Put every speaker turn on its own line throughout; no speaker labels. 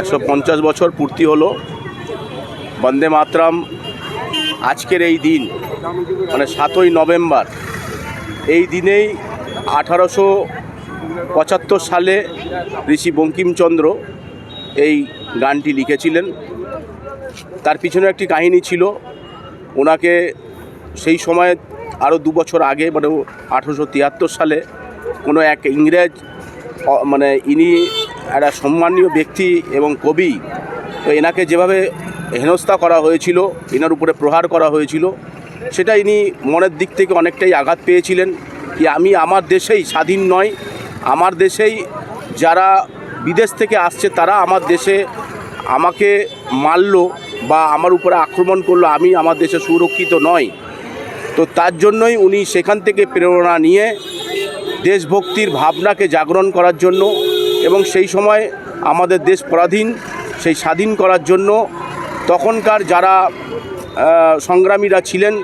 একশো পঞ্চাশ বছর পূর্তি হলো। বন্দে মাতরম। আজকের এই দিন মানে সাতই নভেম্বর, এই দিনেই আঠারোশো পঁচাত্তর সালে ঋষি বঙ্কিমচন্দ্র এই গানটি লিখেছিলেন। তার পিছনে একটি কাহিনী ছিল, ওনাকে সেই সময় আরও দু বছর আগে মানে আঠেরোশো তিয়াত্তর সালে কোনো এক ইংরেজ মানে ইনি একটা সম্মানীয় ব্যক্তি এবং কবি, তো এনাকে যেভাবে হেনস্থা করা হয়েছিল, এনার উপরে প্রহার করা হয়েছিল, সেটা ইনি মনের দিক থেকে অনেকটাই আঘাত পেয়েছিলেন কি আমি আমার দেশেই স্বাধীন নয়, আমার দেশেই যারা বিদেশ থেকে আসছে তারা আমার দেশে আমাকে মারলো বা আমার উপরে আক্রমণ করল, আমি আমার দেশে সুরক্ষিত নয় তো তার জন্যই উনি সেখান থেকে প্রেরণা নিয়ে দেশভক্তির ভাবনাকে জাগরণ করার জন্য এবং সেই সময় আমাদের দেশ পরাধীন, সেই স্বাধীন করার জন্য তখনকার যারা সংগ্রামীরা ছিলেন,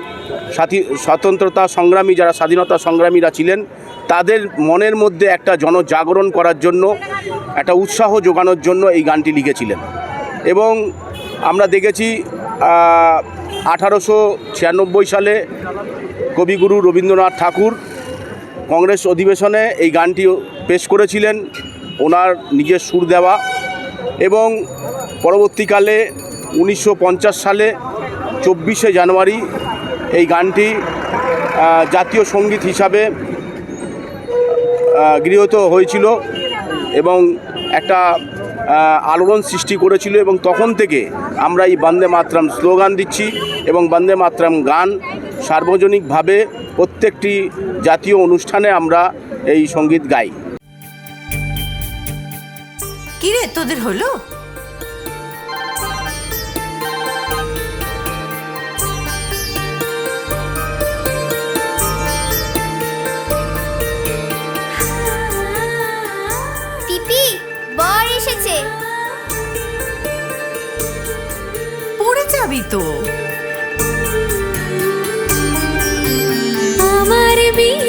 সাথী, স্বতন্ত্রতা সংগ্রামী যারা, স্বাধীনতা সংগ্রামীরা ছিলেন, তাদের মনের মধ্যে একটা জনজাগরণ করার জন্য, একটা উৎসাহ যোগানোর জন্য এই গানটি লিখেছিলেন। এবং আমরা দেখেছি আঠারোশো ছিয়ানব্বই সালে কবিগুরু রবীন্দ্রনাথ ঠাকুর কংগ্রেস অধিবেশনে এই গানটি পেশ করেছিলেন। ওনার নিজের সুর দেওয়া এবং পরবর্তীকালে উনিশশো পঞ্চাশ সালে চব্বিশে জানুয়ারি এই গানটি জাতীয় সংগীত হিসাবে গৃহীত হয়েছিল এবং একটা আলোড়ন সৃষ্টি করেছিল এবং তখন থেকে আমরা এই বন্দে মাতরাম স্লোগান দিচ্ছি এবং বন্দে মাতরাম গান সার্বজনিকভাবে প্রত্যেকটি জাতীয় অনুষ্ঠানে আমরা এই সংগীত গাই।
কিরে তোদের হলো?
পিপি বর এসেছে।
পড়ে যাবি তো।
আমার বিয়ে